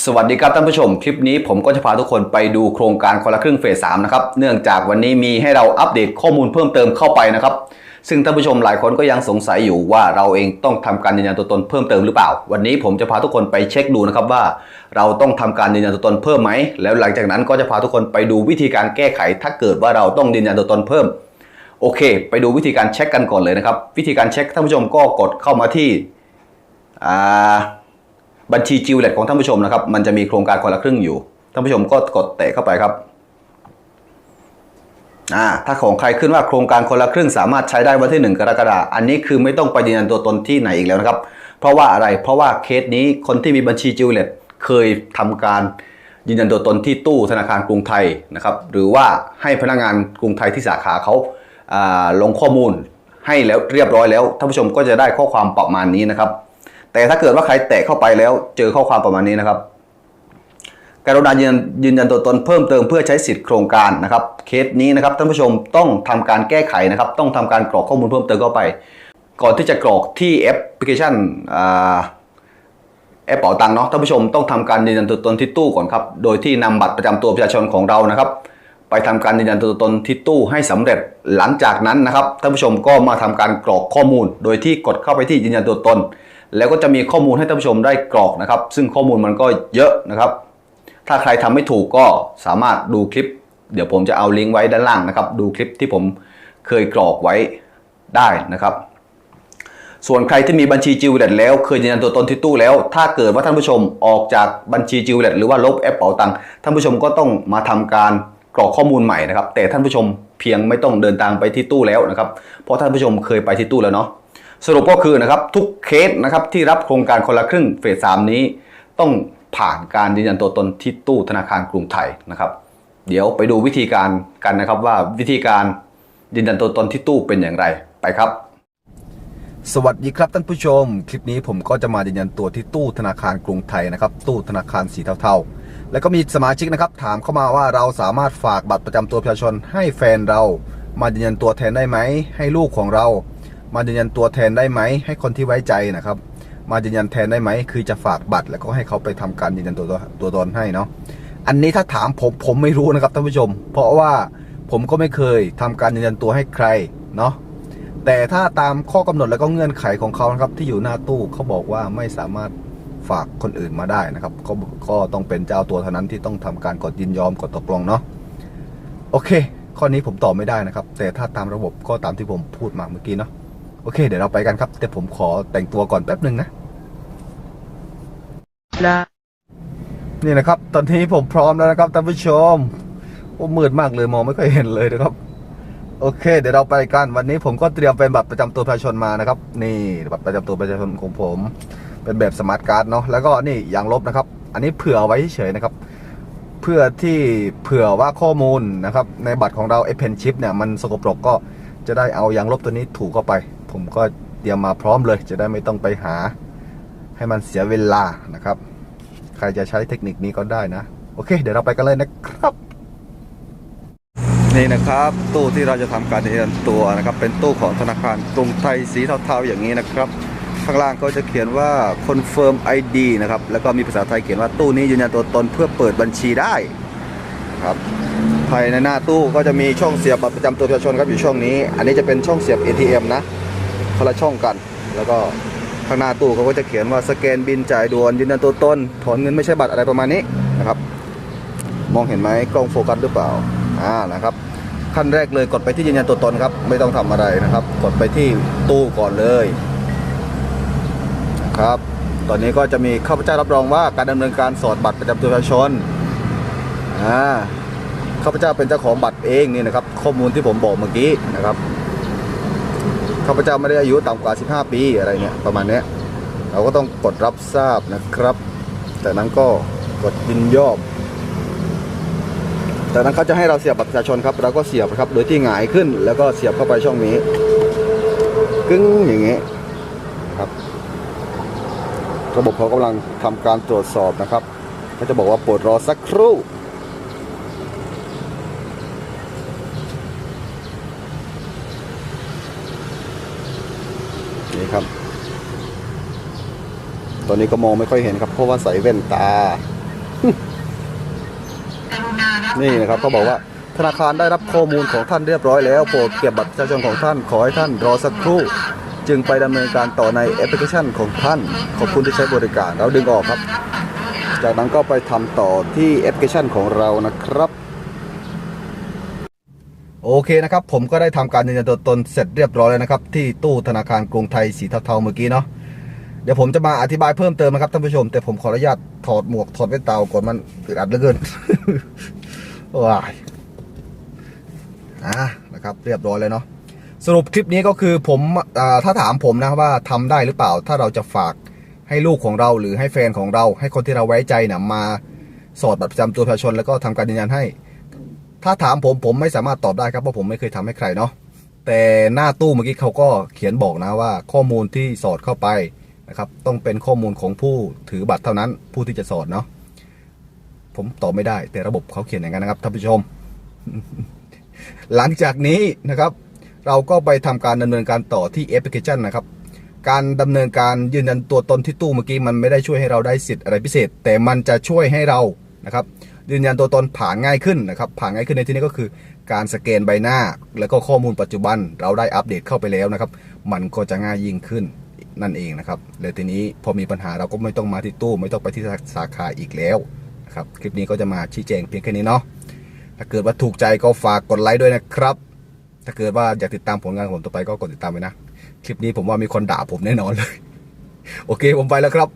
สวัสดีครับท่านผู้ชม คลิปนี้ผมก็จะพาทุกคนไปดูโครงการคนละครึ่งเฟสสามนะครับเนื่องจากวันนี้มีให้เราอัปเดตข้อมูลเพิ่มเติมเข้าไปนะครับซึ่งท่านผู้ชมหลายคนก็ยังสงสัยอยู่ว่าเราเองต้องทำการยืนยันตัวตนเพิ่มเติมหรือเปล่า วันนี้ผมจะพาทุกคนไปเช็คดูนะครับว่า เราต้องทำการยืนยันตัวตนเพิ่มไหมแล้วหลังจากนั้นก็จะพาทุกคนไปดูวิธีการแก้ไข ถ้าเกิดว่าเราต้องยืนยันตัวตนเพิ่มโอเค ไปดูวิธีการเช็คกันก่อนเลยนะครับวิธีการเช็คท่านผู้ชมก็กดเข้ามาที่อ่า บัญชีจิวเลตของท่านผู้ชมนะครับมันจะมีโครงการคนละครึ่งอยู่ท่านผู้ชมก็กดเตะเข้าไปครับอ่าถ้าของใครขึ้นว่าโครงการคนละครึ่งสามารถใช้ได้วันที่ 1 กรกฎาคมอันนี้คือไม่ต้องไปยืนยันตัวตนที่ไหนอีกแล้วนะครับ เพราะว่าอะไรเพราะว่าเคสนี้คนที่มีบัญชีจิวเลตเคยทำการยืนยันตัวตนที่ตู้ธนาคารกรุงไทยนะครับ หรือว่าให้พนักงานกรุงไทยที่สาขาเขาาลงข้อมูลให้แล้วเรียบร้อยแล้วท่านผู้ชมก็จะได้ข้อความประมาณนี้นะครับ แต่ถ้าเกิดว่าใครแตะเข้าไปแล้วเจอข้อความประมาณนี้นะครับกรุณายืนยืนยันตัวตนเพิ่มเติมเพื่อใช้สิทธิ์โครงการนะครับเคสนี้นะครับท่านผู้ชมต้องทำการแก้ไขนะครับ ต้องทำการกรอกข้อมูลเพิ่มเติมเข้าไป ก่อนที่จะกรอกที่แอปพลิเคชันแอปเป๋าตังเนาะท่านผู้ชมต้องทำการยืนยันตัวตนที่ตู้ก่อนครับโดยที่นำบัตรประจำตัวประชาชนของเรานะครับ ไปทำการยืนยันตัวตนที่ตู้ให้สำเร็จหลังจากนั้นนะครับท่านผู้ชมก็มาทำการกรอกข้อมูล โดยที่กดเข้าไปที่ยืนยันตัวตน แล้วก็จะมีข้อมูลให้ท่านผู้ชมได้กรอกนะครับ ซึ่งข้อมูลมันก็เยอะนะครับ ถ้าใครทำไม่ถูกก็สามารถดูคลิป เดี๋ยวผมจะเอาลิงก์ไว้ด้านล่างนะครับ ดูคลิปที่ผมเคยกรอกไว้ได้นะครับ ส่วนใครที่มีบัญชีจิวเลตแล้ว เคยยืนยันตัวตนที่ตู้แล้ว ถ้าเกิดว่าท่านผู้ชมออกจากบัญชีจิวเลตหรือว่าลบแอปเป๋าตังค์ท่านผู้ชมก็ต้องมาทำการกรอกข้อมูลใหม่นะครับ แต่ท่านผู้ชมเพียงไม่ต้องเดินทางไปที่ตู้แล้วนะครับ เพราะท่านผู้ชมเคยไปที่ตู้แล้วเนาะ สรุปก็คือนะครับทุกเคสนะครับที่รับโครงการคนละครึ่งเฟสสามนี้ ต้องผ่านการยืนยันตัวตนที่ตู้ธนาคารกรุงไทยนะครับ เดี๋ยวไปดูวิธีการกันนะครับว่าวิธีการยืนยันตัวตนที่ตู้เป็นอย่างไรไปครับ สวัสดีครับท่านผู้ชม คลิปนี้ผมก็จะมายืนยันตัวที่ตู้ธนาคารกรุงไทยนะครับ ตู้ธนาคารสีเทาๆ แล้วก็มีสมาชิกนะครับ ถามเข้ามาว่าเราสามารถฝากบัตรประจำตัวประชาชนให้แฟนเรา มายืนยันตัวแทนได้ไหมให้ลูกของเรา มายืนยันตัวแทนได้ไหม ให้คนที่ไว้ใจนะครับ มายืนยันแทนได้ไหม คือจะฝากบัตรแล้วก็ให้เขาไปทำการยืนยันตัวตัวตนให้เนาะอันนี้ถ้าถามผมผมไม่รู้นะครับท่านผู้ชม เพราะว่าผมก็ไม่เคยทำการยืนยันตัวให้ใครเนาะแต่ถ้าตามข้อกำหนดแล้วก็เงื่อนไขของเขานะครับ ที่อยู่หน้าตู้เขาบอกว่าไม่สามารถฝากคนอื่นมาได้นะครับก็ก็ต้องเป็นเจ้าตัวเท่านั้นที่ต้องทำการกดยินยอมกดตกลงเนาะโอเค ข้อนี้ผมตอบไม่ได้นะครับ แต่ถ้าตามระบบก็ตามที่ผมพูดมาเมื่อกี้เนาะ โอเค เดี๋ยวเราไปกันครับ แต่ผมขอแต่งตัวก่อนแป๊บหนึ่งนะนี่นะครับ ตอนนี้ผมพร้อมแล้วนะครับท่านผู้ชมโอ้มืดมากเลยมองไม่ค่อยเห็นเลยนะครับ โอเค เดี๋ยวเราไปกันวันนี้ผมก็เตรียมเป็นบัตรประจำตัวประชาชนมานะครับ นี่บัตรประจำตัวประชาชนของผม เป็นแบบสมาร์ทการ์ดเนาะแล้วก็นี่ยางลบนะครับ อันนี้เผื่อเอาไว้เฉยๆนะครับ เพื่อที่เผื่อว่าข้อมูลนะครับ ในบัตรของเราไอ้เพนชิปเนี่ยมันสกปรกก็ จะได้เอายางลบตัวนี้ถูเข้าไป ผมก็เตรียมมาพร้อมเลย จะได้ไม่ต้องไปหา ให้มันเสียเวลานะครับ ใครจะใช้เทคนิคนี้ก็ได้นะ โอเค เดี๋ยวเราไปกันเลยนะครับ นี่นะครับ ตู้ที่เราจะทำการยืนยันตัวนะครับ เป็นตู้ของธนาคารกรุงไทยสีเทาๆอย่างนี้นะครับข้างล่างก็จะเขียนว่า confirm ID นะครับ แล้วก็มีภาษาไทยเขียนว่าตู้นี้ยืนยันตัวตนเพื่อเปิดบัญชีได้ครับ ภายในหน้าตู้ก็จะมีช่องเสียบบัตรประจำตัวประชาชนครับอยู่ช่องนี้ อันนี้จะเป็นช่องเสียบ ATM นะคนละช่องกัน แล้วก็ข้างหน้าตู้เขาก็จะเขียนว่าสแกนบินจ่ายด่วนยืนยันตัวตนถอนเงินไม่ใช่บัตรอะไรประมาณนี้นะครับ มองเห็นไหมกล้องโฟกัสหรือเปล่าอ่านะครับขั้นแรกเลยกดไปที่ยืนยันตัวตนครับ ไม่ต้องทำอะไรนะครับ กดไปที่ตู้ก่อนเลยนะครับ ตอนนี้ก็จะมีข้าพเจ้ารับรองว่าการดำเนินการสอดบัตรประจำตัวประชาชนอ่า ข้าพเจ้าเป็นเจ้าของบัตรเองนี่นะครับ ข้อมูลที่ผมบอกเมื่อกี้นะครับข้าพเจ้าไม่ได้อายุต่ำกว่า 15 ปีอะไรเนี่ยประมาณเนี้ยเราก็ต้องกดรับทราบนะครับจากนั้นก็กดยินยอมจากนั้นเขาจะให้เราเสียบบัตรประชาชนครับเราก็เสียบครับ โดยที่หงายขึ้น แล้วก็เสียบเข้าไปช่องนี้กึ้งอย่างนี้ยครับ ระบบเขากำลังทำการตรวจสอบนะครับเขาจะบอกว่าโปรดรอสักครู่ นี่ครับ ตอนนี้ก็มองไม่ค่อยเห็นครับ เพราะว่าใส่แว่นตา นี่นะครับเขาบอกว่าธนาคารได้รับข้อมูลของท่านเรียบร้อยแล้วโปรดเก็บบัตรประชาชนของท่านขอให้ท่านรอสักครู่ จึงไปดำเนินการต่อในแอปพลิเคชันของท่าน ขอบคุณที่ใช้บริการเราดึงออกครับ จากนั้นก็ไปทำต่อที่แอปพลิเคชันของเรานะครับ โอเคนะครับผมก็ได้ทำการยืนยันตัวตนเสร็จเรียบร้อยแล้วนะครับ ที่ตู้ธนาคารกรุงไทยสีเทาๆเมื่อกี้เนาะเดี๋ยวผมจะมาอธิบายเพิ่มเติมนะครับท่านผู้ชม แต่ผมขออนุญาตถอดหมวกถอดแว่นตาก่อนมันอึดอัดเหลือเกินว้ายอะนะครับ เรียบร้อยเลยเนาะสรุปคลิปนี้ก็คือผมอถ้าถามผมนะว่าทำได้หรือเปล่า ถ้าเราจะฝากให้ลูกของเราหรือให้แฟนของเรา ให้คนที่เราไว้ใจเนี่ยมา สอดบัตรประจำตัวประชาชนแล้วก็ทำการยืนยันให้ ถ้าถามผมผมไม่สามารถตอบได้ครับเพราะผมไม่เคยทำให้ใครเนาะแต่หน้าตู้เมื่อกี้เขาก็เขียนบอกนะว่าข้อมูลที่สอดเข้าไปนะครับ ต้องเป็นข้อมูลของผู้ถือบัตรเท่านั้น ผู้ที่จะสอดเนาะผมตอบไม่ได้ แต่ระบบเขาเขียนอย่างนั้นนะครับท่านผู้ชม หลังจากนี้นะครับ เราก็ไปทำการดำเนินการต่อที่แอปพลิเคชันนะครับ การดำเนินการยืนยันตัวตนที่ตู้เมื่อกี้มันไม่ได้ช่วยให้เราได้สิทธิ์อะไรพิเศษ แต่มันจะช่วยให้เรานะครับ ยืนยันตัวตนผ่านง่ายขึ้นนะครับ ผ่านง่ายขึ้นในที่นี้ก็คือ การสแกนใบหน้า แล้วก็ข้อมูลปัจจุบันเราได้อัปเดตเข้าไปแล้วนะครับ มันก็จะง่ายยิ่งขึ้นนั่นเองนะครับแล้วทีนี้พอมีปัญหาเราก็ไม่ต้องมาที่ตู้ ไม่ต้องไปที่สาขาอีกแล้วนะครับ คลิปนี้ก็จะมาชี้แจงเพียงแค่นี้เนาะ ถ้าเกิดว่าถูกใจก็ฝากกดไลค์ด้วยนะครับ ถ้าเกิดว่าอยากติดตามผลงานของผมต่อไปก็กดติดตามไปนะ คลิปนี้ผมว่ามีคนด่าผมแน่นอนเลย โอเคผมไปแล้วครับ